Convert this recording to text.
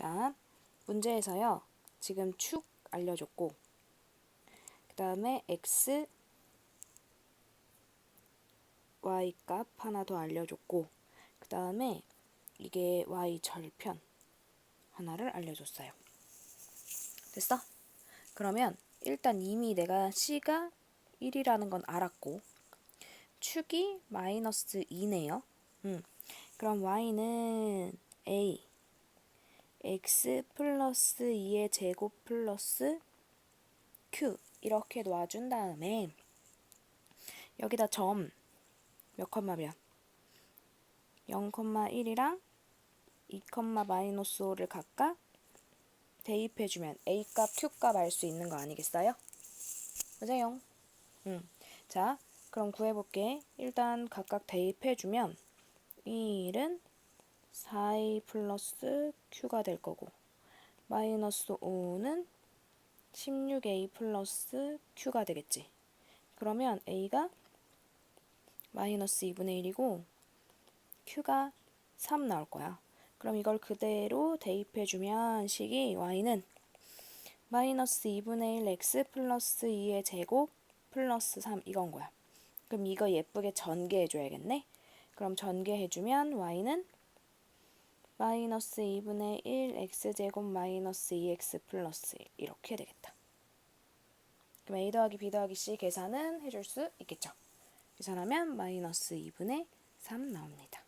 자, 문제에서요. 지금 축 알려줬고 그 다음에 x, y 값 하나 더 알려줬고 그 다음에 이게 y 절편 하나를 알려줬어요. 됐어? 그러면 일단 이미 내가 c가 1이라는 건 알았고 축이 마이너스 2네요. 음. 그럼 y는 a x 플러스 2의 제곱 플러스 q 이렇게 놔준 다음에 여기다 점 몇 컴마 몇? 0,1이랑 2, 마이너스 5를 각각 대입해주면 A값, Q값 알 수 있는 거 아니겠어요? 맞아요. 음. 자, 그럼 구해볼게. 일단 각각 대입해주면 1은 4A 플러스 Q가 될 거고 마이너스 5는 16A 플러스 Q가 되겠지. 그러면 A가 마이너스 2분의 1이고 Q가 3 나올 거야. 그럼 이걸 그대로 대입해주면 식이 y는 마이너스 2분의 1 x 플러스 2의 제곱 플러스 3 이건 거야. 그럼 이거 예쁘게 전개해줘야겠네. 그럼 전개해주면 y는 마이너스 2분의 1 x제곱 마이너스 2x 플러스 1 이렇게 되겠다. 그럼 a 더하기 b 더하기 c 계산은 해줄 수 있겠죠. 계산하면 마이너스 2분의 3 나옵니다.